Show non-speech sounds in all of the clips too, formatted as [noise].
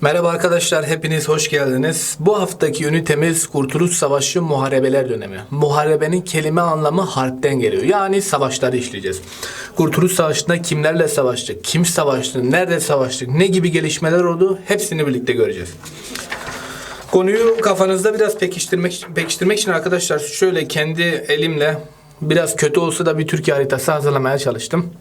Merhaba arkadaşlar, hepiniz hoş geldiniz. Bu haftaki ünitemiz Kurtuluş Savaşı Muharebeler dönemi. Muharebenin kelime anlamı harpten geliyor. Yani savaşları işleyeceğiz. Kurtuluş Savaşı'nda kimlerle savaştık, kim savaştı, nerede savaştık, ne gibi gelişmeler oldu hepsini birlikte göreceğiz. Konuyu kafanızda biraz pekiştirmek, pekiştirmek için arkadaşlar şöyle kendi elimle biraz kötü olsa da bir Türkiye haritası hazırlamaya çalıştım.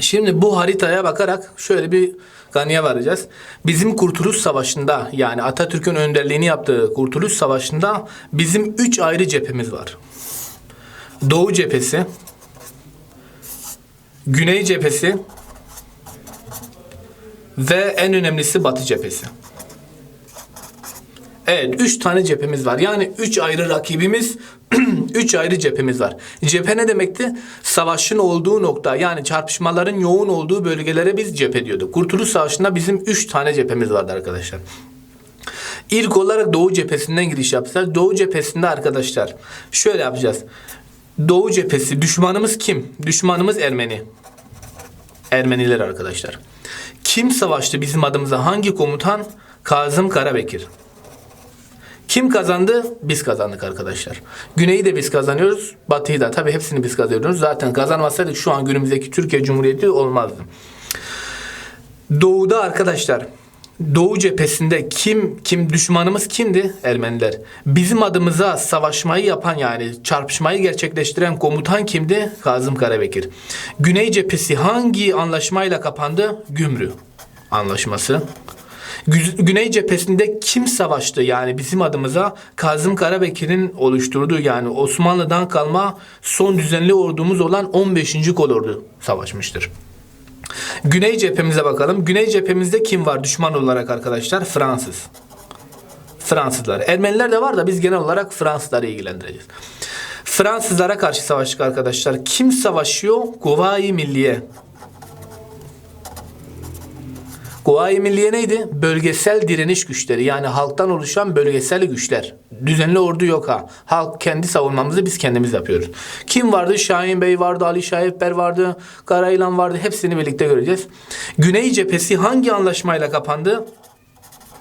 Şimdi bu haritaya bakarak şöyle bir kanıya varacağız. Bizim Kurtuluş Savaşı'nda yani Atatürk'ün önderliğini yaptığı Kurtuluş Savaşı'nda bizim üç ayrı cephemiz var. Doğu cephesi, Güney cephesi ve en önemlisi Batı cephesi. Evet, üç tane cephemiz var. Yani üç ayrı rakibimiz, [clears throat] üç ayrı cephemiz var. Cephe ne demekti? Savaşın olduğu nokta, yani çarpışmaların yoğun olduğu bölgelere biz cephe diyorduk. Kurtuluş Savaşı'nda bizim üç tane cephemiz vardı arkadaşlar. İlk olarak Doğu cephesinden giriş yapacağız. Doğu cephesinde arkadaşlar şöyle yapacağız. Doğu cephesi düşmanımız kim? Düşmanımız Ermeni. Ermeniler arkadaşlar. Kim savaştı bizim adımıza? Hangi komutan? Kazım Karabekir. Kim kazandı? Biz kazandık arkadaşlar. Güney'i de biz kazanıyoruz. Batı'yı da. Tabii hepsini biz kazanıyoruz. Zaten kazanmasaydık şu an günümüzdeki Türkiye Cumhuriyeti olmazdı. Doğu'da arkadaşlar Doğu cephesinde kim kim düşmanımız kimdi? Ermeniler. Bizim adımıza savaşmayı yapan yani çarpışmayı gerçekleştiren komutan kimdi? Kazım Karabekir. Güney cephesi hangi anlaşmayla kapandı? Gümrü anlaşması. Gü- Güney cephesinde kim savaştı? Yani bizim adımıza Kazım Karabekir'in oluşturduğu yani Osmanlı'dan kalma son düzenli ordumuz olan 15. kolordu savaşmıştır. Güney cephemize bakalım. Güney cephemizde kim var düşman olarak arkadaşlar? Fransız. Fransızlar. Ermeniler de var da biz genel olarak Fransızları ilgilendireceğiz. Fransızlara karşı savaştık arkadaşlar. Kim savaşıyor? Kuvayi Milliye. Kuvayi Milliye neydi? Bölgesel direniş güçleri. Yani halktan oluşan bölgesel güçler. Düzenli ordu yok ha. Halk kendi savunmamızı biz kendimiz yapıyoruz. Kim vardı? Şahin Bey vardı, Ali Şahipber vardı, Karayılan vardı. Hepsini birlikte göreceğiz. Güney cephesi hangi anlaşmayla kapandı?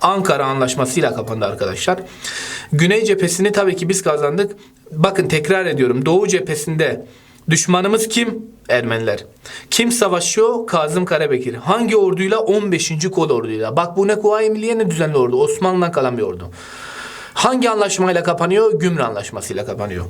Ankara Anlaşması'yla kapandı arkadaşlar. Güney cephesini tabii ki biz kazandık. Bakın tekrar ediyorum. Doğu cephesinde düşmanımız kim? Ermeniler. Kim savaşıyor? Kazım Karabekir. Hangi orduyla? 15. Kol orduyla. Bak bu ne Kuvayi Milliye ne düzenli ordu. Osmanlı'dan kalan bir ordu. Hangi anlaşmayla kapanıyor? Gümrü Anlaşması'yla kapanıyor.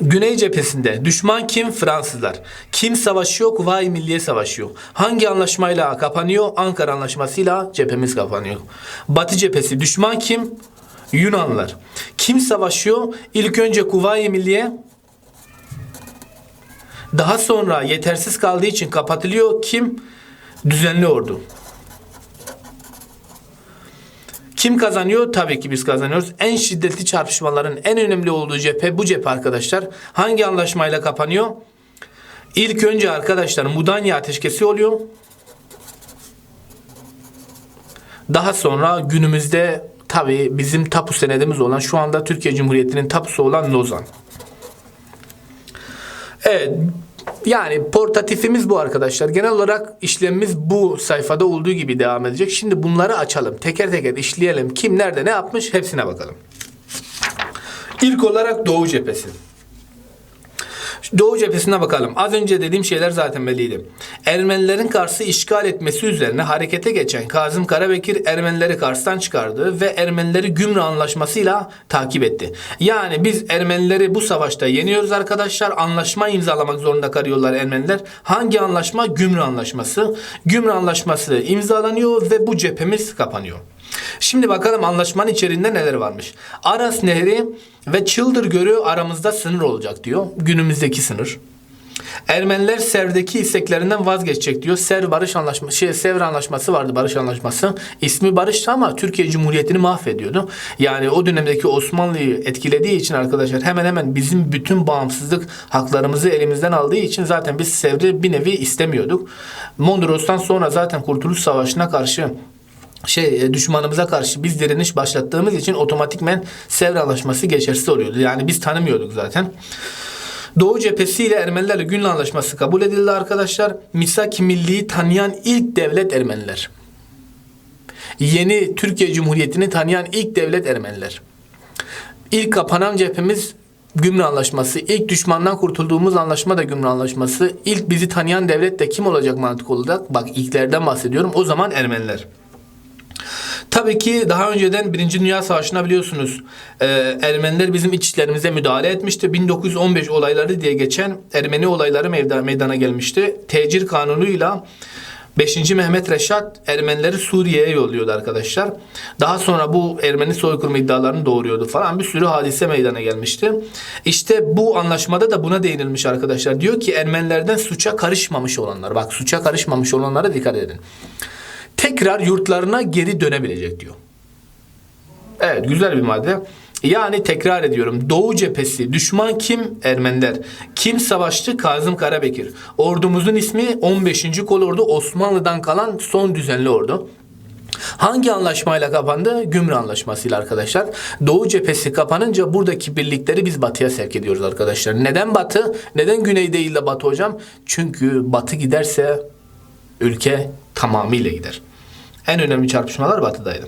Güney cephesinde düşman kim? Fransızlar. Kim savaşıyor? Kuvayi Milliye savaşıyor. Hangi anlaşmayla kapanıyor? Ankara Anlaşması'yla cephemiz kapanıyor. Batı cephesi düşman kim? Yunanlılar. Kim savaşıyor? İlk önce Kuvayi Milliye daha sonra yetersiz kaldığı için kapatılıyor. Kim? Düzenli ordu. Kim kazanıyor? Tabii ki biz kazanıyoruz. En şiddetli çarpışmaların en önemli olduğu cephe bu cephe arkadaşlar. Hangi anlaşmayla kapanıyor? İlk önce arkadaşlar Mudanya ateşkesi oluyor. Daha sonra günümüzde tabii bizim tapu senedimiz olan şu anda Türkiye Cumhuriyeti'nin tapusu olan Lozan. Evet. Yani portatifimiz bu arkadaşlar. Genel olarak işlemimiz bu sayfada olduğu gibi devam edecek. Şimdi bunları açalım. Teker teker işleyelim. Kim nerede ne yapmış hepsine bakalım. İlk olarak Doğu cephesi. Doğu cephesine bakalım. Az önce dediğim şeyler zaten belliydi. Ermenilerin Kars'ı işgal etmesi üzerine harekete geçen Kazım Karabekir Ermenileri Kars'tan çıkardı ve Ermenileri Gümrü Anlaşması'yla takip etti. Yani biz Ermenileri bu savaşta yeniyoruz arkadaşlar. Anlaşma imzalamak zorunda kalıyorlar Ermeniler. Hangi anlaşma? Gümrü Anlaşması. Gümrü Anlaşması imzalanıyor ve bu cephemiz kapanıyor. Şimdi bakalım anlaşmanın içerisinde neler varmış. Aras Nehri ve Çıldır Gölü aramızda sınır olacak diyor. Günümüzdeki sınır. Ermeniler Sevr'deki isteklerinden vazgeçecek diyor. Sevr barış anlaşması, şey Sevr anlaşması vardı barış anlaşması. İsmi barıştı ama Türkiye Cumhuriyeti'ni mahvediyordu. Yani o dönemdeki Osmanlı'yı etkilediği için arkadaşlar hemen hemen bizim bütün bağımsızlık haklarımızı elimizden aldığı için zaten biz Sevr'i bir nevi istemiyorduk. Mondros'tan sonra zaten Kurtuluş Savaşı'na karşı şey e, düşmanımıza karşı biz direniş başlattığımız için otomatikmen Sevr Anlaşması geçersiz oluyordu. Yani biz tanımıyorduk zaten. Doğu cephesi ile Ermenilerle Günlü Anlaşması kabul edildi arkadaşlar. Misak Milli'yi tanıyan ilk devlet Ermeniler. Yeni Türkiye Cumhuriyeti'ni tanıyan ilk devlet Ermeniler. İlk kapanan cephemiz Gümrük Anlaşması. İlk düşmandan kurtulduğumuz anlaşma da Gümrük Anlaşması. İlk bizi tanıyan devlet de kim olacak mantık olarak? Bak ilklerden bahsediyorum. O zaman Ermeniler. Tabii ki daha önceden Birinci Dünya Savaşı'na biliyorsunuz e, Ermeniler bizim iç işlerimize müdahale etmişti. 1915 olayları diye geçen Ermeni olayları meyda- meydana gelmişti. Tecir kanunuyla 5. Mehmet Reşat Ermenileri Suriye'ye yolluyordu arkadaşlar. Daha sonra bu Ermeni soykırımı iddialarını doğuruyordu falan bir sürü hadise meydana gelmişti. İşte bu anlaşmada da buna değinilmiş arkadaşlar. Diyor ki Ermenilerden suça karışmamış olanlar. Bak suça karışmamış olanlara dikkat edin tekrar yurtlarına geri dönebilecek diyor. Evet güzel bir madde. Yani tekrar ediyorum. Doğu cephesi düşman kim? Ermeniler. Kim savaştı? Kazım Karabekir. Ordumuzun ismi 15. Kolordu Osmanlı'dan kalan son düzenli ordu. Hangi anlaşmayla kapandı? Gümrük Anlaşması'yla arkadaşlar. Doğu cephesi kapanınca buradaki birlikleri biz batıya sevk ediyoruz arkadaşlar. Neden batı? Neden güney değil de batı hocam? Çünkü batı giderse ülke tamamıyla gider. En önemli çarpışmalar batıdaydı.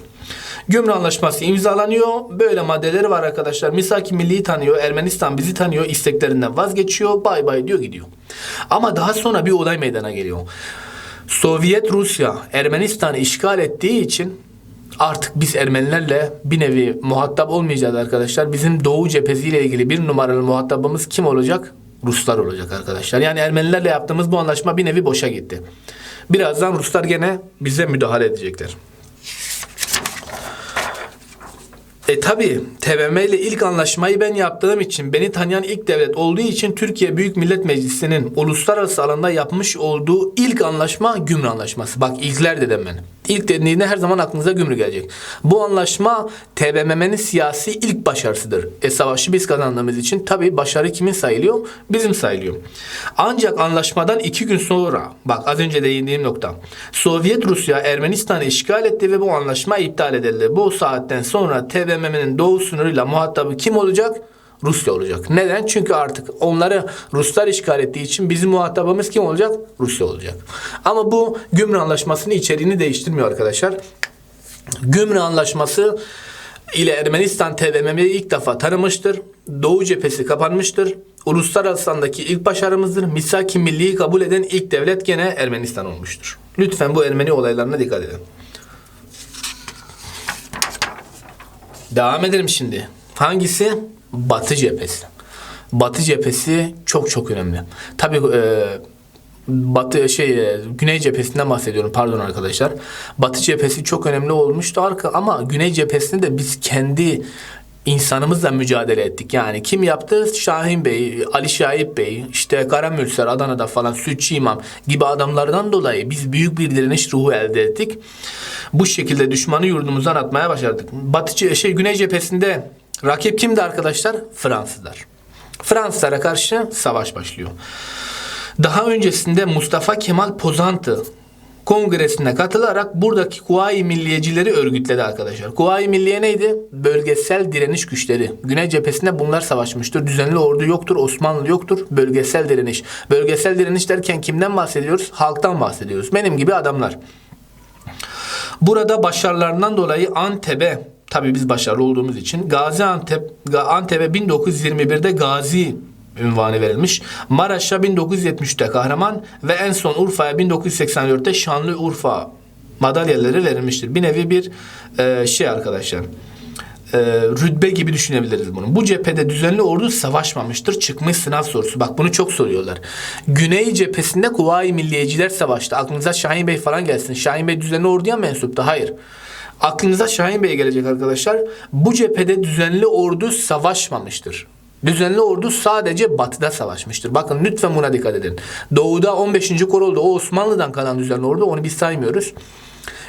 Gümrük Anlaşması imzalanıyor. Böyle maddeleri var arkadaşlar. Misaki Milli'yi tanıyor. Ermenistan bizi tanıyor. isteklerinden vazgeçiyor. Bay bay diyor gidiyor. Ama daha sonra bir olay meydana geliyor. Sovyet Rusya Ermenistan'ı işgal ettiği için artık biz Ermenilerle bir nevi muhatap olmayacağız arkadaşlar. Bizim Doğu cephesiyle ilgili bir numaralı muhatabımız kim olacak? Ruslar olacak arkadaşlar. Yani Ermenilerle yaptığımız bu anlaşma bir nevi boşa gitti. Birazdan Ruslar gene bize müdahale edecekler. E tabi TBMM ile ilk anlaşmayı ben yaptığım için beni tanıyan ilk devlet olduğu için Türkiye Büyük Millet Meclisi'nin uluslararası alanda yapmış olduğu ilk anlaşma Gümrük Anlaşması. Bak ilkler dedim ben. İlk dediğinde her zaman aklınıza Gümrük gelecek. Bu anlaşma TBMM'nin siyasi ilk başarısıdır. E savaşı biz kazandığımız için tabi başarı kimin sayılıyor? Bizim sayılıyor. Ancak anlaşmadan iki gün sonra bak az önce değindiğim nokta. Sovyet Rusya Ermenistan'ı işgal etti ve bu anlaşma iptal edildi. Bu saatten sonra TBMM'nin doğu sınırıyla muhatabı kim olacak? Rusya olacak. Neden? Çünkü artık onları Ruslar işgal ettiği için bizim muhatabımız kim olacak? Rusya olacak. Ama bu Gümrük Anlaşması'nın içeriğini değiştirmiyor arkadaşlar. Gümrük Anlaşması ile Ermenistan TBMM'yi ilk defa tanımıştır. Doğu cephesi kapanmıştır. Uluslararası alandaki ilk başarımızdır. Misaki Milli'yi kabul eden ilk devlet gene Ermenistan olmuştur. Lütfen bu Ermeni olaylarına dikkat edin. Devam edelim şimdi. Hangisi? Batı cephesi. Batı cephesi çok çok önemli. Tabii e, Batı şey e, Güney cephesinden bahsediyorum pardon arkadaşlar. Batı cephesi çok önemli olmuştu arka ama Güney cephesinde de biz kendi insanımızla mücadele ettik. Yani kim yaptı? Şahin Bey, Ali Şahip Bey, işte Karamürser, Adana'da falan Sütçü İmam gibi adamlardan dolayı biz büyük bir direniş ruhu elde ettik. Bu şekilde düşmanı yurdumuzdan atmaya başardık. Batı şey Güney cephesinde rakip kimdi arkadaşlar? Fransızlar. Fransızlara karşı savaş başlıyor. Daha öncesinde Mustafa Kemal Pozantı kongresine katılarak buradaki Kuvayi Milliyecileri örgütledi arkadaşlar. Kuvayi Milliye neydi? Bölgesel direniş güçleri. Güney cephesinde bunlar savaşmıştır. Düzenli ordu yoktur, Osmanlı yoktur. Bölgesel direniş. Bölgesel direniş derken kimden bahsediyoruz? Halktan bahsediyoruz. Benim gibi adamlar. Burada başarılarından dolayı Antep'e tabii biz başarılı olduğumuz için Gaziantep Ga- Antep'e 1921'de Gazi ünvanı verilmiş. Maraş'a 1973'te kahraman ve en son Urfa'ya 1984'te Şanlıurfa madalyaları verilmiştir. Bir nevi bir e, şey arkadaşlar. E, rütbe gibi düşünebiliriz bunu. Bu cephede düzenli ordu savaşmamıştır. Çıkmış sınav sorusu. Bak bunu çok soruyorlar. Güney cephesinde Kuvayi Milliyeciler savaştı. Aklınıza Şahin Bey falan gelsin. Şahin Bey düzenli orduya mensuptu. Hayır. Aklınıza Şahin Bey gelecek arkadaşlar. Bu cephede düzenli ordu savaşmamıştır. Düzenli ordu sadece batıda savaşmıştır. Bakın lütfen buna dikkat edin. Doğuda 15. Korol'da o Osmanlı'dan kalan düzenli ordu onu biz saymıyoruz.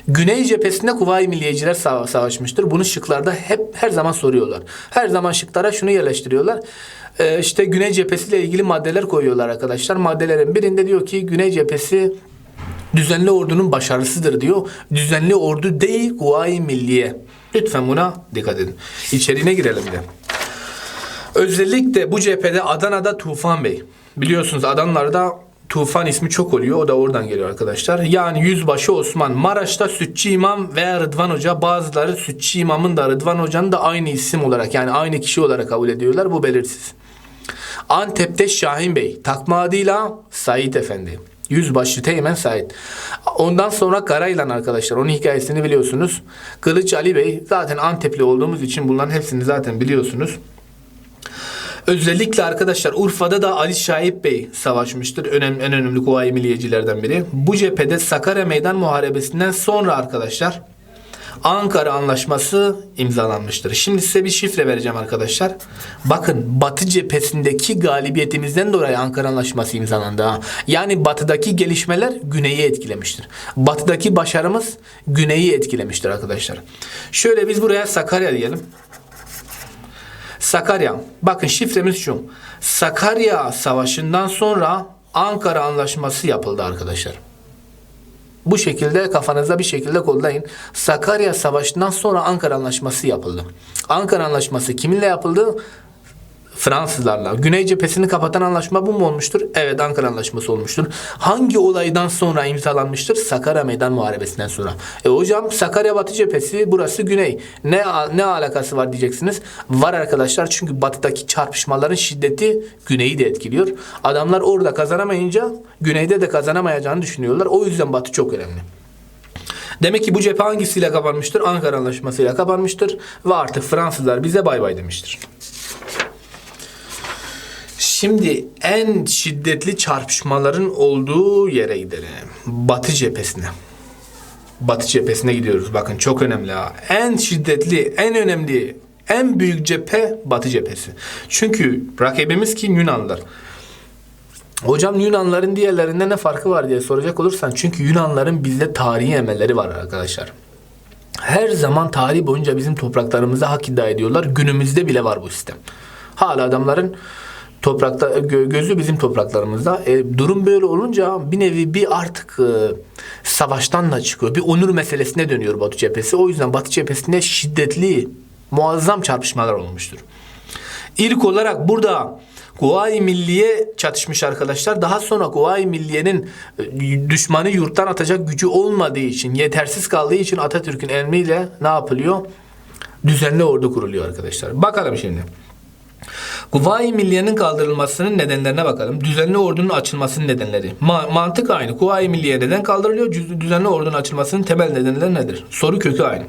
Güney cephesinde Kuvayi Milliyeciler sava- savaşmıştır. Bunu şıklarda hep her zaman soruyorlar. Her zaman şıklara şunu yerleştiriyorlar. Ee, işte Güney cephesiyle ilgili maddeler koyuyorlar arkadaşlar. Maddelerin birinde diyor ki Güney cephesi düzenli ordunun başarısıdır diyor. Düzenli ordu değil Kuvayi Milliye. Lütfen buna dikkat edin. İçeriğine girelim de. Özellikle bu cephede Adana'da Tufan Bey. Biliyorsunuz Adanlarda Tufan ismi çok oluyor. O da oradan geliyor arkadaşlar. Yani Yüzbaşı Osman. Maraş'ta Sütçü İmam veya Rıdvan Hoca. Bazıları Sütçü İmam'ın da Rıdvan Hoca'nın da aynı isim olarak yani aynı kişi olarak kabul ediyorlar. Bu belirsiz. Antep'te Şahin Bey. Takma adıyla Said Efendi. Yüzbaşı Teğmen Said. Ondan sonra Karayılan arkadaşlar. Onun hikayesini biliyorsunuz. Kılıç Ali Bey. Zaten Antepli olduğumuz için bunların hepsini zaten biliyorsunuz. Özellikle arkadaşlar Urfa'da da Ali Şahip Bey savaşmıştır. Önem, en önemli kuvayi milliyecilerden biri. Bu cephede Sakarya Meydan Muharebesi'nden sonra arkadaşlar Ankara Anlaşması imzalanmıştır. Şimdi size bir şifre vereceğim arkadaşlar. Bakın Batı cephesindeki galibiyetimizden dolayı Ankara Anlaşması imzalandı. Ha. Yani batıdaki gelişmeler güneyi etkilemiştir. Batıdaki başarımız güneyi etkilemiştir arkadaşlar. Şöyle biz buraya Sakarya diyelim. Sakarya. Bakın şifremiz şu. Sakarya Savaşı'ndan sonra Ankara Anlaşması yapıldı arkadaşlar. Bu şekilde kafanızda bir şekilde kodlayın. Sakarya Savaşı'ndan sonra Ankara Anlaşması yapıldı. Ankara Anlaşması kiminle yapıldı? Fransızlarla. Güney cephesini kapatan anlaşma bu mu olmuştur? Evet Ankara Anlaşması olmuştur. Hangi olaydan sonra imzalanmıştır? Sakarya Meydan Muharebesi'nden sonra. E hocam Sakarya Batı cephesi burası Güney. Ne ne alakası var diyeceksiniz. Var arkadaşlar çünkü batıdaki çarpışmaların şiddeti Güney'i de etkiliyor. Adamlar orada kazanamayınca Güney'de de kazanamayacağını düşünüyorlar. O yüzden Batı çok önemli. Demek ki bu cephe hangisiyle kapanmıştır? Ankara Anlaşması'yla kapanmıştır ve artık Fransızlar bize bay bay demiştir. Şimdi en şiddetli çarpışmaların olduğu yere gidelim. Batı cephesine. Batı cephesine gidiyoruz. Bakın çok önemli ha. En şiddetli, en önemli, en büyük cephe Batı cephesi. Çünkü rakibimiz kim? Yunanlılar. Hocam Yunanların diğerlerinden ne farkı var diye soracak olursan çünkü Yunanların bizde tarihi emelleri var arkadaşlar. Her zaman tarih boyunca bizim topraklarımıza hak iddia ediyorlar. Günümüzde bile var bu sistem. Hala adamların toprakta gö- gözü bizim topraklarımızda. E, durum böyle olunca bir nevi bir artık e, savaştan da çıkıyor. Bir onur meselesine dönüyor Batı cephesi. O yüzden Batı cephesinde şiddetli, muazzam çarpışmalar olmuştur. İlk olarak burada Kuvayi Milliye çatışmış arkadaşlar. Daha sonra Kuvayi Milliye'nin e, düşmanı yurttan atacak gücü olmadığı için, yetersiz kaldığı için Atatürk'ün emriyle ne yapılıyor? Düzenli ordu kuruluyor arkadaşlar. Bakalım şimdi. Kuvayi Milliye'nin kaldırılmasının nedenlerine bakalım. Düzenli ordunun açılmasının nedenleri. Ma- mantık aynı. Kuvayi Milliye neden kaldırılıyor? Düzenli ordunun açılmasının temel nedenleri nedir? Soru kökü aynı.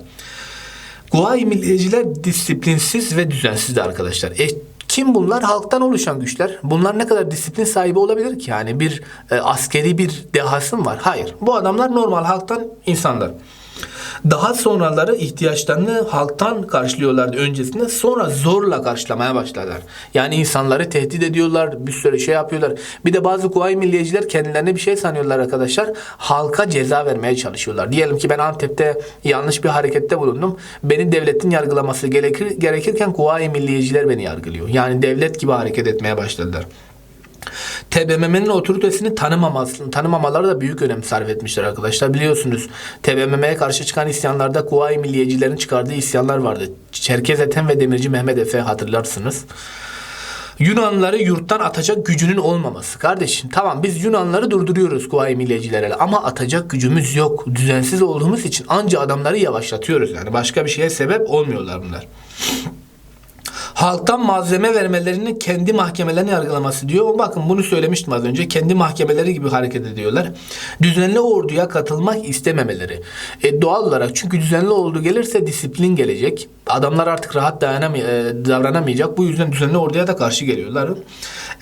Kuvayi Milliyeciler disiplinsiz ve düzensiz de arkadaşlar. E, kim bunlar? Halktan oluşan güçler. Bunlar ne kadar disiplin sahibi olabilir ki? Yani bir e, askeri bir dehası mı var? Hayır. Bu adamlar normal halktan insanlar. Daha sonraları ihtiyaçlarını halktan karşılıyorlardı öncesinde. Sonra zorla karşılamaya başladılar. Yani insanları tehdit ediyorlar. Bir sürü şey yapıyorlar. Bir de bazı kuvayi milliyeciler kendilerine bir şey sanıyorlar arkadaşlar. Halka ceza vermeye çalışıyorlar. Diyelim ki ben Antep'te yanlış bir harekette bulundum. Beni devletin yargılaması gerekir, gerekirken kuvayi milliyeciler beni yargılıyor. Yani devlet gibi hareket etmeye başladılar. TBMM'nin otoritesini tanımaması, tanımamaları da büyük önem sarf etmişler arkadaşlar. Biliyorsunuz TBMM'ye karşı çıkan isyanlarda Kuvayi Milliyecilerin çıkardığı isyanlar vardı. Çerkez Ethem ve Demirci Mehmet Efe hatırlarsınız. Yunanlıları yurttan atacak gücünün olmaması. Kardeşim tamam biz Yunanları durduruyoruz Kuvayi Milliyecilere ama atacak gücümüz yok. Düzensiz olduğumuz için anca adamları yavaşlatıyoruz yani. Başka bir şeye sebep olmuyorlar bunlar halktan malzeme vermelerini kendi mahkemelerine yargılaması diyor. Bakın bunu söylemiştim az önce. Kendi mahkemeleri gibi hareket ediyorlar. Düzenli orduya katılmak istememeleri. E, doğal olarak çünkü düzenli ordu gelirse disiplin gelecek. Adamlar artık rahat dayanamay e, davranamayacak. Bu yüzden düzenli orduya da karşı geliyorlar.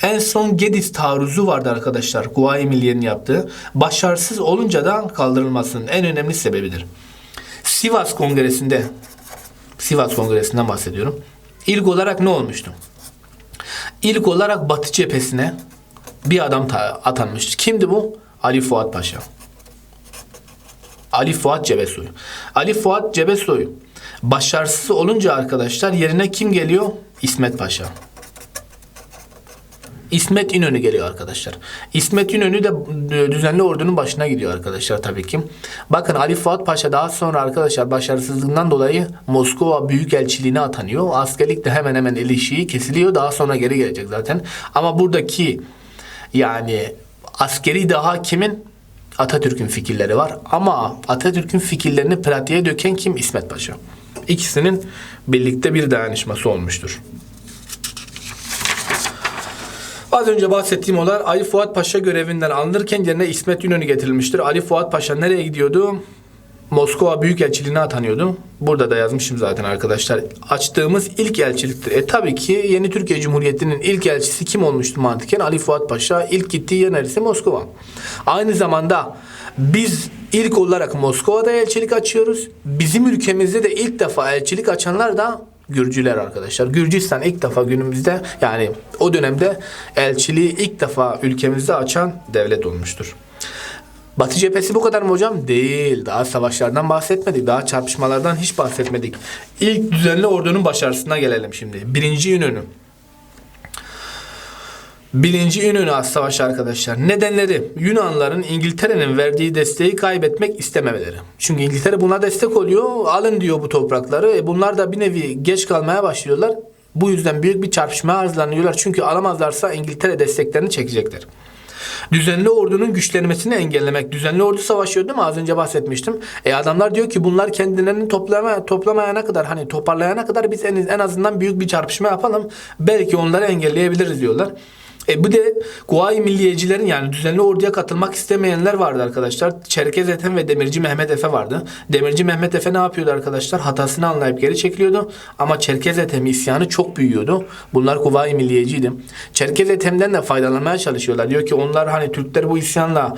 En son Gediz taarruzu vardı arkadaşlar. Kuvayi Milliye'nin yaptığı. Başarısız olunca da kaldırılmasının en önemli sebebidir. Sivas Kongresi'nde Sivas Kongresi'nden bahsediyorum. İlk olarak ne olmuştu? İlk olarak Batı cephesine bir adam ta- atanmıştı. Kimdi bu? Ali Fuat Paşa. Ali Fuat Cebesoy. Ali Fuat Cebesoy başarısız olunca arkadaşlar yerine kim geliyor? İsmet Paşa. İsmet İnönü geliyor arkadaşlar. İsmet İnönü de e, düzenli ordunun başına gidiyor arkadaşlar tabii ki. Bakın Ali Fuat Paşa daha sonra arkadaşlar başarısızlığından dolayı Moskova Büyükelçiliğine atanıyor. Askerlik de hemen hemen ilişiği kesiliyor. Daha sonra geri gelecek zaten. Ama buradaki yani Askeri daha kimin? Atatürk'ün fikirleri var. Ama Atatürk'ün fikirlerini pratiğe döken kim? İsmet Paşa. İkisinin birlikte bir dayanışması olmuştur. Az önce bahsettiğim olay Ali Fuat Paşa görevinden alınırken yerine İsmet İnönü getirilmiştir. Ali Fuat Paşa nereye gidiyordu? Moskova Büyükelçiliğine atanıyordu. Burada da yazmışım zaten arkadaşlar. Açtığımız ilk elçiliktir. E tabii ki yeni Türkiye Cumhuriyeti'nin ilk elçisi kim olmuştu mantıken? Ali Fuat Paşa. İlk gittiği yer neresi? Moskova. Aynı zamanda biz ilk olarak Moskova'da elçilik açıyoruz. Bizim ülkemizde de ilk defa elçilik açanlar da Gürcüler arkadaşlar. Gürcistan ilk defa günümüzde yani o dönemde elçiliği ilk defa ülkemizde açan devlet olmuştur. Batı cephesi bu kadar mı hocam? Değil. Daha savaşlardan bahsetmedik. Daha çarpışmalardan hiç bahsetmedik. İlk düzenli ordunun başarısına gelelim şimdi. Birinci İnönü. Birinci İnönü Savaşı arkadaşlar. Nedenleri Yunanların İngiltere'nin verdiği desteği kaybetmek istememeleri. Çünkü İngiltere buna destek oluyor. Alın diyor bu toprakları. E bunlar da bir nevi geç kalmaya başlıyorlar. Bu yüzden büyük bir çarpışmaya hazırlanıyorlar. Çünkü alamazlarsa İngiltere desteklerini çekecekler. Düzenli ordunun güçlenmesini engellemek. Düzenli ordu savaşıyor değil mi? Az önce bahsetmiştim. E adamlar diyor ki bunlar kendilerini toplama, toplamayana kadar hani toparlayana kadar biz en, en azından büyük bir çarpışma yapalım. Belki onları engelleyebiliriz diyorlar. E bu de Kuvayi Milliyecilerin yani düzenli orduya katılmak istemeyenler vardı arkadaşlar. Çerkez Ethem ve Demirci Mehmet Efe vardı. Demirci Mehmet Efe ne yapıyordu arkadaşlar? Hatasını anlayıp geri çekiliyordu. Ama Çerkez Ethem isyanı çok büyüyordu. Bunlar Kuvayi Milliyeciydi. Çerkez Ethem'den de faydalanmaya çalışıyorlar. Diyor ki onlar hani Türkler bu isyanla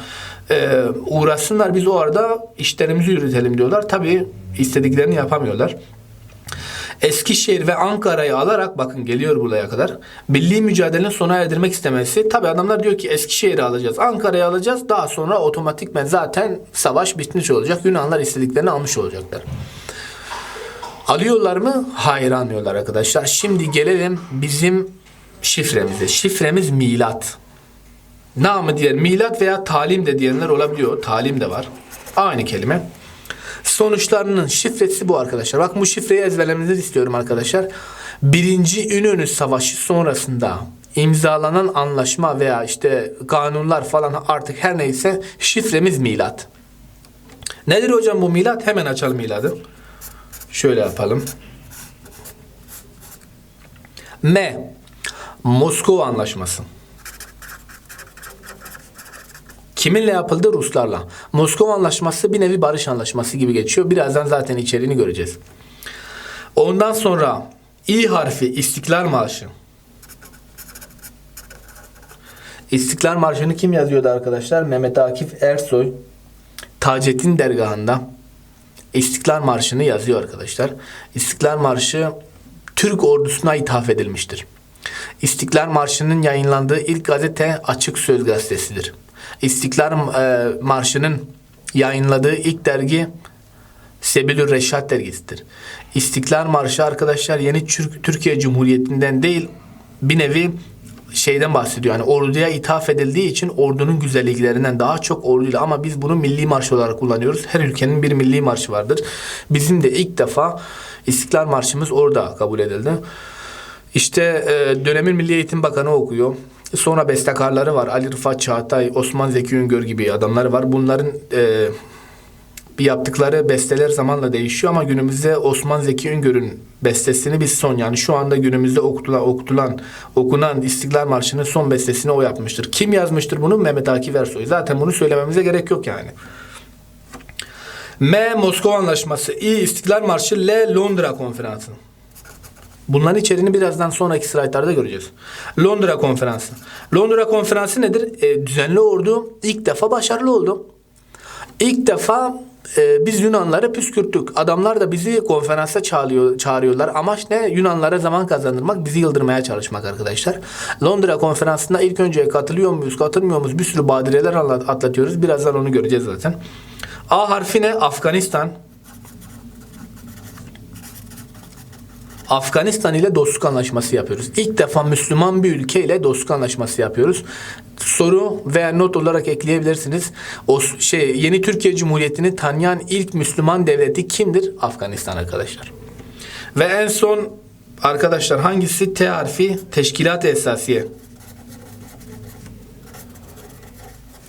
e, uğraşsınlar biz o arada işlerimizi yürütelim diyorlar. Tabii istediklerini yapamıyorlar. Eskişehir ve Ankara'yı alarak bakın geliyor buraya kadar. Milli mücadelenin sona erdirmek istemesi. Tabi adamlar diyor ki Eskişehir'i alacağız, Ankara'yı alacağız. Daha sonra otomatikmen zaten savaş bitmiş olacak. Yunanlar istediklerini almış olacaklar. Alıyorlar mı? Hayır almıyorlar arkadaşlar. Şimdi gelelim bizim şifremize. Şifremiz milat. Namı diğer milat veya talim de diyenler olabiliyor. Talim de var. Aynı kelime. Sonuçlarının şifresi bu arkadaşlar. Bak bu şifreyi ezberlemenizi istiyorum arkadaşlar. Birinci İnönü Savaşı sonrasında imzalanan anlaşma veya işte kanunlar falan artık her neyse şifremiz milat. Nedir hocam bu milat? Hemen açalım miladı. Şöyle yapalım. M. Moskova Anlaşması. Kiminle yapıldı? Ruslarla. Moskova Anlaşması bir nevi barış anlaşması gibi geçiyor. Birazdan zaten içeriğini göreceğiz. Ondan sonra İ harfi İstiklal Marşı. İstiklal Marşı'nı kim yazıyordu arkadaşlar? Mehmet Akif Ersoy Taceddin dergahında İstiklal Marşı'nı yazıyor arkadaşlar. İstiklal Marşı Türk ordusuna ithaf edilmiştir. İstiklal Marşı'nın yayınlandığı ilk gazete Açık Söz gazetesidir. İstiklal e, Marşı'nın yayınladığı ilk dergi Sebilür Reşat dergisidir. İstiklal Marşı arkadaşlar yeni Türkiye Cumhuriyeti'nden değil bir nevi şeyden bahsediyor. Yani orduya ithaf edildiği için ordunun güzelliklerinden daha çok orduyla ama biz bunu milli marş olarak kullanıyoruz. Her ülkenin bir milli marşı vardır. Bizim de ilk defa İstiklal Marşımız orada kabul edildi. İşte e, dönemin Milli Eğitim Bakanı okuyor. Sonra bestekarları var. Ali Rıfat Çağatay, Osman Zeki Üngör gibi adamlar var. Bunların e, bir yaptıkları besteler zamanla değişiyor ama günümüzde Osman Zeki Üngör'ün bestesini biz son yani şu anda günümüzde okutulan, okutulan okunan İstiklal Marşı'nın son bestesini o yapmıştır. Kim yazmıştır bunu? Mehmet Akif Ersoy. Zaten bunu söylememize gerek yok yani. M. Moskova Anlaşması. İ. İstiklal Marşı. L. Londra Konferansı. Bunların içeriğini birazdan sonraki slaytlarda göreceğiz. Londra Konferansı. Londra Konferansı nedir? E, düzenli ordu ilk defa başarılı oldu. İlk defa e, biz Yunanları püskürttük. Adamlar da bizi konferansa çağırıyor, çağırıyorlar. Amaç ne? Yunanlara zaman kazandırmak, bizi yıldırmaya çalışmak arkadaşlar. Londra konferansında ilk önce katılıyor muyuz, katılmıyor muyuz? Bir sürü badireler atlatıyoruz. Birazdan onu göreceğiz zaten. A harfi ne? Afganistan. Afganistan ile dostluk anlaşması yapıyoruz. İlk defa Müslüman bir ülke ile dostluk anlaşması yapıyoruz. Soru veya not olarak ekleyebilirsiniz. O şey yeni Türkiye Cumhuriyeti'ni tanıyan ilk Müslüman devleti kimdir? Afganistan arkadaşlar. Ve en son arkadaşlar hangisi T harfi? Teşkilat-ı Esasiye.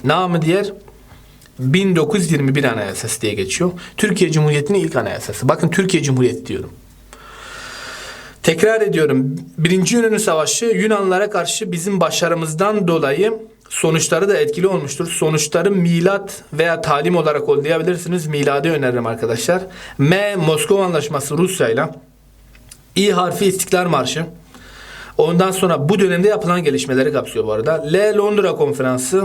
Namı diğer 1921 Anayasası diye geçiyor. Türkiye Cumhuriyeti'nin ilk anayasası. Bakın Türkiye Cumhuriyeti diyorum. Tekrar ediyorum. Birinci Yunanlı Savaşı Yunanlılara karşı bizim başarımızdan dolayı sonuçları da etkili olmuştur. Sonuçları milat veya talim olarak kodlayabilirsiniz. Miladi öneririm arkadaşlar. M. Moskova Anlaşması Rusya'yla. İ harfi İstiklal Marşı. Ondan sonra bu dönemde yapılan gelişmeleri kapsıyor bu arada. L. Londra Konferansı.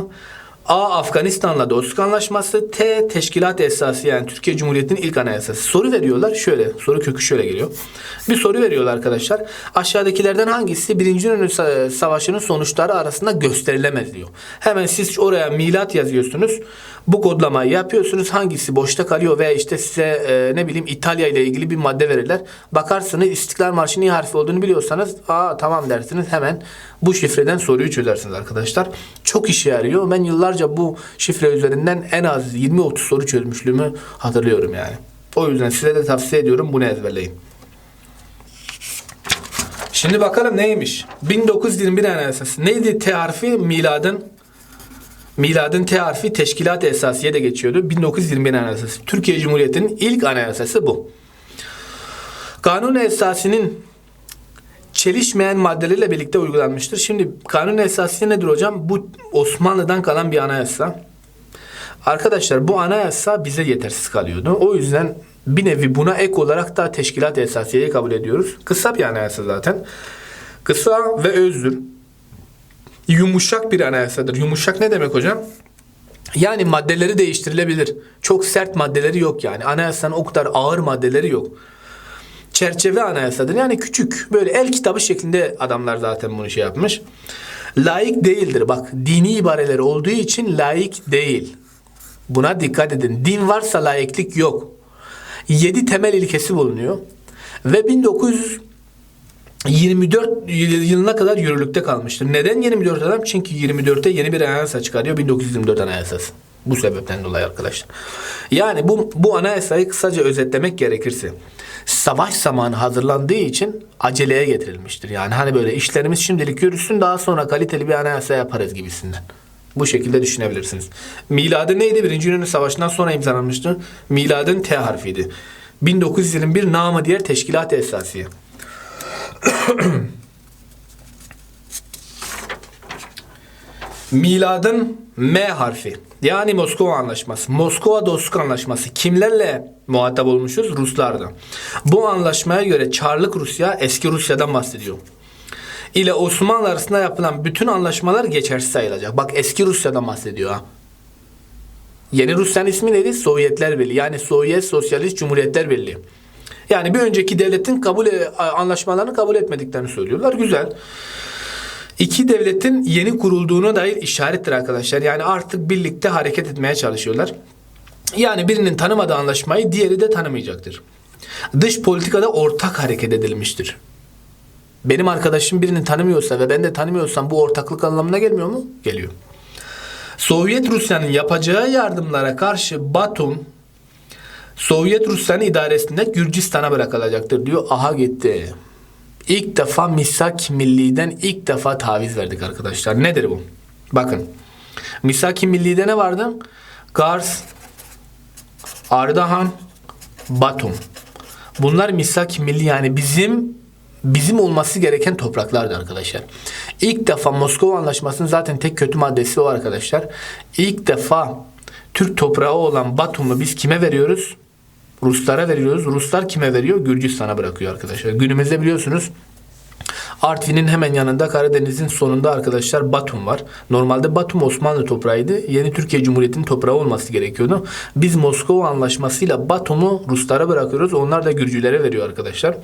A. Afganistan'la dostluk anlaşması. T. Teşkilat esası yani Türkiye Cumhuriyeti'nin ilk anayasası. Soru veriyorlar şöyle. Soru kökü şöyle geliyor. Bir soru veriyorlar arkadaşlar. Aşağıdakilerden hangisi Birinci Sa- Savaşı'nın sonuçları arasında gösterilemez diyor. Hemen siz oraya milat yazıyorsunuz. Bu kodlamayı yapıyorsunuz. Hangisi boşta kalıyor veya işte size e, ne bileyim İtalya ile ilgili bir madde verirler. Bakarsınız İstiklal Marşı'nın iyi harfi olduğunu biliyorsanız aa tamam dersiniz hemen bu şifreden soruyu çözersiniz arkadaşlar. Çok işe yarıyor. Ben yıllarca bu şifre üzerinden en az 20-30 soru çözmüşlüğümü hatırlıyorum yani. O yüzden size de tavsiye ediyorum bunu ezberleyin. Şimdi bakalım neymiş? 1921 Anayasası. Neydi T harfi? Miladın Miladın T harfi Teşkilat-ı Esasiye de geçiyordu. 1921 Anayasası. Türkiye Cumhuriyeti'nin ilk anayasası bu. Kanun esasının çelişmeyen maddeleriyle birlikte uygulanmıştır. Şimdi kanun esası nedir hocam? Bu Osmanlı'dan kalan bir anayasa. Arkadaşlar bu anayasa bize yetersiz kalıyordu. O yüzden bir nevi buna ek olarak da teşkilat esasiyeyi kabul ediyoruz. Kısa bir anayasa zaten. Kısa ve özdür. Yumuşak bir anayasadır. Yumuşak ne demek hocam? Yani maddeleri değiştirilebilir. Çok sert maddeleri yok yani. Anayasanın o kadar ağır maddeleri yok. Çerçeve anayasadır. Yani küçük böyle el kitabı şeklinde adamlar zaten bunu şey yapmış. Layık değildir. Bak dini ibareleri olduğu için layık değil. Buna dikkat edin. Din varsa layıklık yok. 7 temel ilkesi bulunuyor. Ve 1924 yılına kadar yürürlükte kalmıştır. Neden 24 adam? Çünkü 24'te yeni bir anayasa çıkarıyor. 1924 anayasası. Bu sebepten dolayı arkadaşlar. Yani bu, bu anayasayı kısaca özetlemek gerekirse savaş zamanı hazırlandığı için aceleye getirilmiştir. Yani hani böyle işlerimiz şimdilik yürüsün daha sonra kaliteli bir anayasa yaparız gibisinden. Bu şekilde düşünebilirsiniz. Miladı neydi? Birinci Yunan Savaşı'ndan sonra imzalanmıştı. Miladın T harfiydi. 1921 namı diğer Teşkilat-ı Esasiye. [coughs] Miladın M harfi. Yani Moskova Anlaşması. Moskova Dostluk Anlaşması. Kimlerle muhatap olmuşuz? Ruslarla. Bu anlaşmaya göre Çarlık Rusya eski Rusya'dan bahsediyor. İle Osmanlı arasında yapılan bütün anlaşmalar geçersiz sayılacak. Bak eski Rusya'dan bahsediyor ha. Yeni Rusya'nın ismi neydi? Sovyetler Birliği. Yani Sovyet Sosyalist Cumhuriyetler Birliği. Yani bir önceki devletin kabul e, anlaşmalarını kabul etmediklerini söylüyorlar. Güzel. İki devletin yeni kurulduğuna dair işarettir arkadaşlar. Yani artık birlikte hareket etmeye çalışıyorlar. Yani birinin tanımadığı anlaşmayı diğeri de tanımayacaktır. Dış politikada ortak hareket edilmiştir. Benim arkadaşım birini tanımıyorsa ve ben de tanımıyorsam bu ortaklık anlamına gelmiyor mu? Geliyor. Sovyet Rusya'nın yapacağı yardımlara karşı Batum Sovyet Rusya'nın idaresinde Gürcistan'a bırakılacaktır diyor. Aha gitti. İlk defa Misak Milli'den ilk defa taviz verdik arkadaşlar. Nedir bu? Bakın. Misak Milli'de ne vardı? Kars, Ardahan, Batum. Bunlar Misak Milli yani bizim bizim olması gereken topraklardı arkadaşlar. İlk defa Moskova Anlaşması'nın zaten tek kötü maddesi o arkadaşlar. İlk defa Türk toprağı olan Batum'u biz kime veriyoruz? Ruslara veriyoruz. Ruslar kime veriyor? Gürcistan'a bırakıyor arkadaşlar. Günümüzde biliyorsunuz Artvin'in hemen yanında Karadeniz'in sonunda arkadaşlar Batum var. Normalde Batum Osmanlı toprağıydı. Yeni Türkiye Cumhuriyeti'nin toprağı olması gerekiyordu. Biz Moskova Anlaşması'yla Batum'u Ruslara bırakıyoruz. Onlar da Gürcülere veriyor arkadaşlar.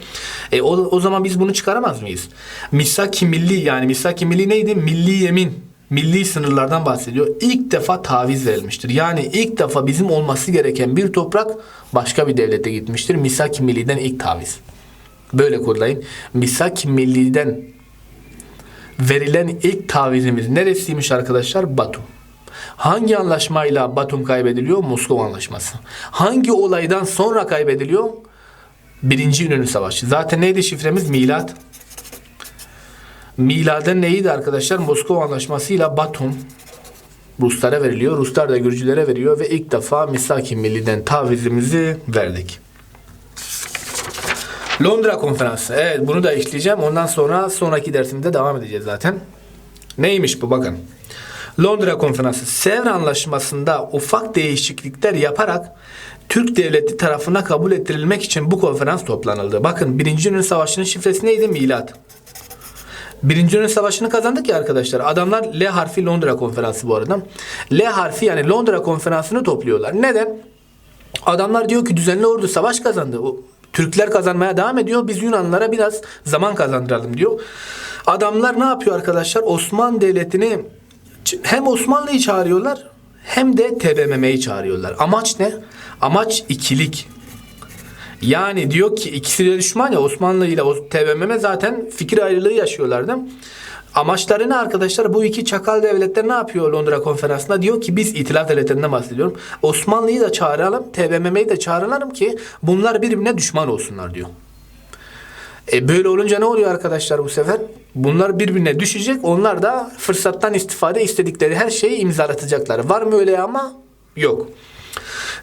E, o, o zaman biz bunu çıkaramaz mıyız? Misaki Milli yani Misaki Milli neydi? Milli yemin milli sınırlardan bahsediyor. İlk defa taviz verilmiştir. Yani ilk defa bizim olması gereken bir toprak başka bir devlete gitmiştir. Misaki Milli'den ilk taviz. Böyle kodlayın. Misaki Milli'den verilen ilk tavizimiz neresiymiş arkadaşlar? Batum. Hangi anlaşmayla Batum kaybediliyor? Moskova Anlaşması. Hangi olaydan sonra kaybediliyor? Birinci İnönü Savaşı. Zaten neydi şifremiz? Milat. Miladen neydi arkadaşlar? Moskova Anlaşması'yla Batum Ruslara veriliyor. Ruslar da Gürcülere veriyor ve ilk defa Misaki Milli'den tavizimizi verdik. Londra Konferansı. Evet bunu da işleyeceğim. Ondan sonra sonraki dersimde devam edeceğiz zaten. Neymiş bu bakın. Londra Konferansı Sevr Anlaşması'nda ufak değişiklikler yaparak Türk devleti tarafına kabul ettirilmek için bu konferans toplanıldı. Bakın Birinci Dünya Savaşı'nın şifresi neydi? Milat. Birinci Dünya Savaşı'nı kazandık ya arkadaşlar. Adamlar L harfi Londra Konferansı bu arada. L harfi yani Londra Konferansı'nı topluyorlar. Neden? Adamlar diyor ki düzenli ordu savaş kazandı. O, Türkler kazanmaya devam ediyor. Biz Yunanlara biraz zaman kazandıralım diyor. Adamlar ne yapıyor arkadaşlar? Osmanlı Devleti'ni hem Osmanlı'yı çağırıyorlar hem de TBMM'yi çağırıyorlar. Amaç ne? Amaç ikilik. Yani diyor ki ikisi de düşman ya Osmanlı ile TBMM zaten fikir ayrılığı yaşıyorlardı. Amaçları ne arkadaşlar? Bu iki çakal devletler ne yapıyor Londra konferansında? Diyor ki biz itilaf devletlerinden bahsediyorum. Osmanlı'yı da çağıralım, TBMM'yi de çağıralım ki bunlar birbirine düşman olsunlar diyor. E böyle olunca ne oluyor arkadaşlar bu sefer? Bunlar birbirine düşecek. Onlar da fırsattan istifade istedikleri her şeyi imzalatacaklar. Var mı öyle ama? Yok.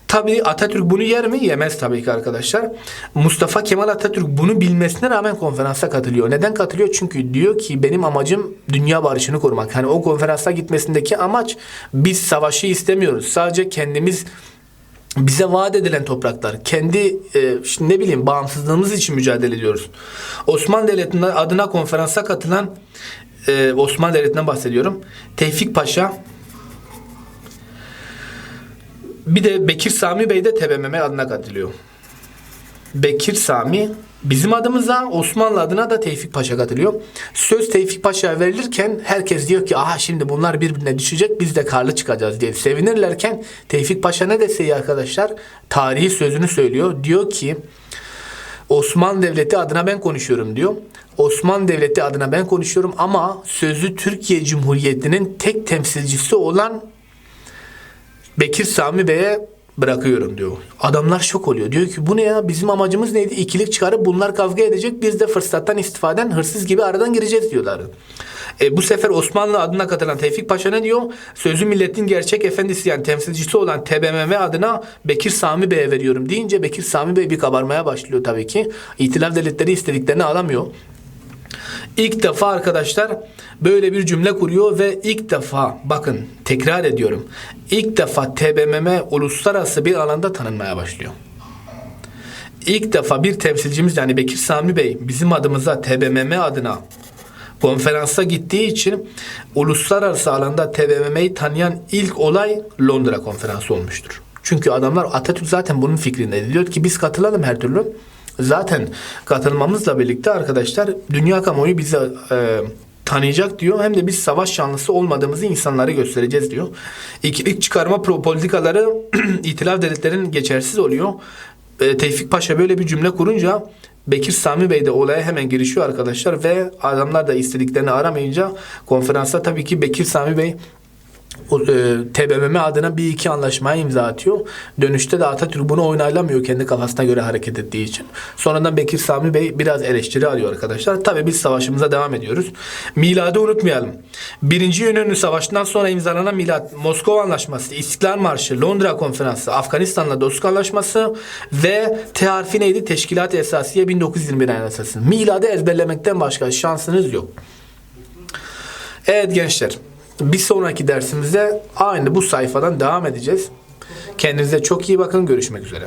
Tabii Atatürk bunu yer mi? Yemez tabii ki arkadaşlar. Mustafa Kemal Atatürk bunu bilmesine rağmen konferansa katılıyor. Neden katılıyor? Çünkü diyor ki benim amacım dünya barışını korumak. Hani o konferansa gitmesindeki amaç biz savaşı istemiyoruz. Sadece kendimiz bize vaat edilen topraklar, kendi e, ne bileyim bağımsızlığımız için mücadele ediyoruz. Osmanlı Devleti'nin adına konferansa katılan e, Osmanlı Devleti'nden bahsediyorum. Tevfik Paşa bir de Bekir Sami Bey de TBMM adına katılıyor. Bekir Sami bizim adımıza Osmanlı adına da Tevfik Paşa katılıyor. Söz Tevfik Paşa'ya verilirken herkes diyor ki aha şimdi bunlar birbirine düşecek biz de karlı çıkacağız diye sevinirlerken Tevfik Paşa ne dese arkadaşlar tarihi sözünü söylüyor. Diyor ki Osmanlı Devleti adına ben konuşuyorum diyor. Osmanlı Devleti adına ben konuşuyorum ama sözü Türkiye Cumhuriyeti'nin tek temsilcisi olan Bekir Sami Bey'e bırakıyorum diyor. Adamlar şok oluyor. Diyor ki bu ne ya bizim amacımız neydi? İkilik çıkarıp bunlar kavga edecek. Biz de fırsattan istifaden hırsız gibi aradan gireceğiz diyorlar. E, bu sefer Osmanlı adına katılan Tevfik Paşa ne diyor? Sözü milletin gerçek efendisi yani temsilcisi olan TBMM adına Bekir Sami Bey'e veriyorum deyince Bekir Sami Bey bir kabarmaya başlıyor tabii ki. İtilaf devletleri istediklerini alamıyor. İlk defa arkadaşlar böyle bir cümle kuruyor ve ilk defa bakın tekrar ediyorum. İlk defa TBMM uluslararası bir alanda tanınmaya başlıyor. İlk defa bir temsilcimiz yani Bekir Sami Bey bizim adımıza TBMM adına konferansa gittiği için uluslararası alanda TBMM'yi tanıyan ilk olay Londra konferansı olmuştur. Çünkü adamlar Atatürk zaten bunun fikrinde. Diyor ki biz katılalım her türlü. Zaten katılmamızla birlikte arkadaşlar dünya kamuoyu bizi e, tanıyacak diyor. Hem de biz savaş yanlısı olmadığımızı insanlara göstereceğiz diyor. İkilik çıkarma politikaları [clears throat] itilaf devletlerin geçersiz oluyor. E, Tevfik Paşa böyle bir cümle kurunca Bekir Sami Bey de olaya hemen girişiyor arkadaşlar ve adamlar da istediklerini aramayınca konferansta tabii ki Bekir Sami Bey TBMM adına bir iki anlaşmaya imza atıyor. Dönüşte de Atatürk bunu oynaylamıyor kendi kafasına göre hareket ettiği için. Sonradan Bekir Sami Bey biraz eleştiri alıyor arkadaşlar. Tabi biz savaşımıza devam ediyoruz. Miladı unutmayalım. Birinci Yönönü Savaşı'ndan sonra imzalanan milat, Moskova Anlaşması, İstiklal Marşı, Londra Konferansı, Afganistan'la Dostluk Anlaşması ve T neydi? Teşkilat Esasiye 1921 Anlaşması. Miladı ezberlemekten başka şansınız yok. Evet gençler. Bir sonraki dersimizde aynı bu sayfadan devam edeceğiz. Kendinize çok iyi bakın. Görüşmek üzere.